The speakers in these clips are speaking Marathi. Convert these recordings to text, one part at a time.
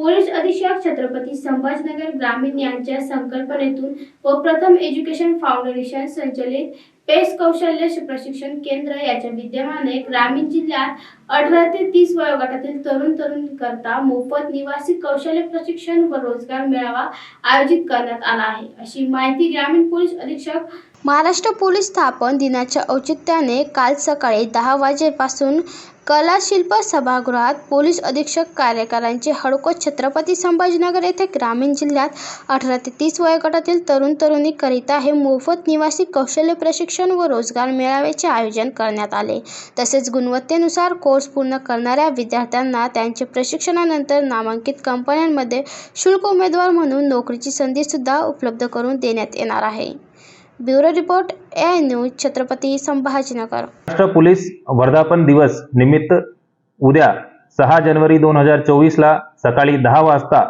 पोलीस अधीक्षक छत्रपती संभाजनगर ग्रामीण यांच्या संकल्पनेतून व प्रथम एज्युकेशन फाउंडेशन संचलित पेस कौशल्य प्रशिक्षण केंद्र याच्या विद्यमाने ग्रामीण जिल्ह्यात अठरा ते तीस वयोगटातील तरुण तरुणीकरता मोफत निवासी कौशल्य प्रशिक्षण व रोजगार मेळावा आयोजित करण्यात आला आहे. अशी माहिती ग्रामीण पोलीस अधीक्षक महाराष्ट्र पोलीस स्थापन दिनाच्या औचित्याने काल सकाळी दहा वाजेपासून कला शिल्प सभागृहात पोलीस अधीक्षक कार्यकारांचे हडको छत्रपती संभाजीनगर येथे ग्रामीण जिल्ह्यात अठरा ते तीस वयोगटातील तरुण तरुणीकरिता हे मोफत निवासी कौशल्य प्रशिक्षण व रोजगार मेळाव्याचे आयोजन करण्यात आले. तसेच गुणवत्तेनुसार कोर्स पूर्ण करणाऱ्या विद्यार्थ्यांना त्यांचे प्रशिक्षणानंतर नामांकित कंपन्यांमध्ये शुल्क उमेदवार म्हणून नोकरीची संधीसुद्धा उपलब्ध करून देण्यात येणार आहे. Bureau report A news Chhatrapati Sambhajinagar. Maharashtra police वर्धापन दिवस निमित्त उद्या सहा जानेवारी दोन हजार चोवीसला सकाळी दहा वाजता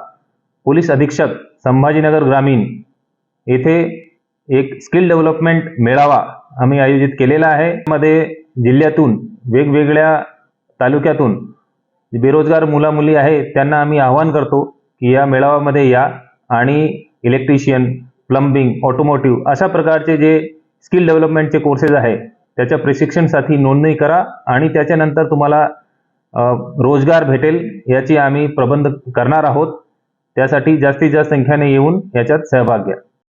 पोलीस अधीक्षक संभाजीनगर ग्रामीण येथे एक स्किल डेव्हलपमेंट मेळावा आम्ही आयोजित केलेला आहे. मध्ये जिल्ह्यातून वेगवेगळ्या तालुक्यातून बेरोजगार मुलामुली आहेत त्यांना आम्ही आवाहन करतो की या मेळाव्यामध्ये या आणि इलेक्ट्रिशियन प्लंबिंग ऑटोमोटिव्ह अशा प्रकारचे जे स्किल डेव्हलपमेंटचे कोर्सेस आहे त्याच्या प्रशिक्षणसाठी नोंदणी करा आणि त्याच्यानंतर तुम्हाला रोजगार भेटेल याची आम्ही प्रबंध करणार आहोत. त्यासाठी जास्तीत जास्त संख्येने येऊन याच्यात सहभाग घ्या.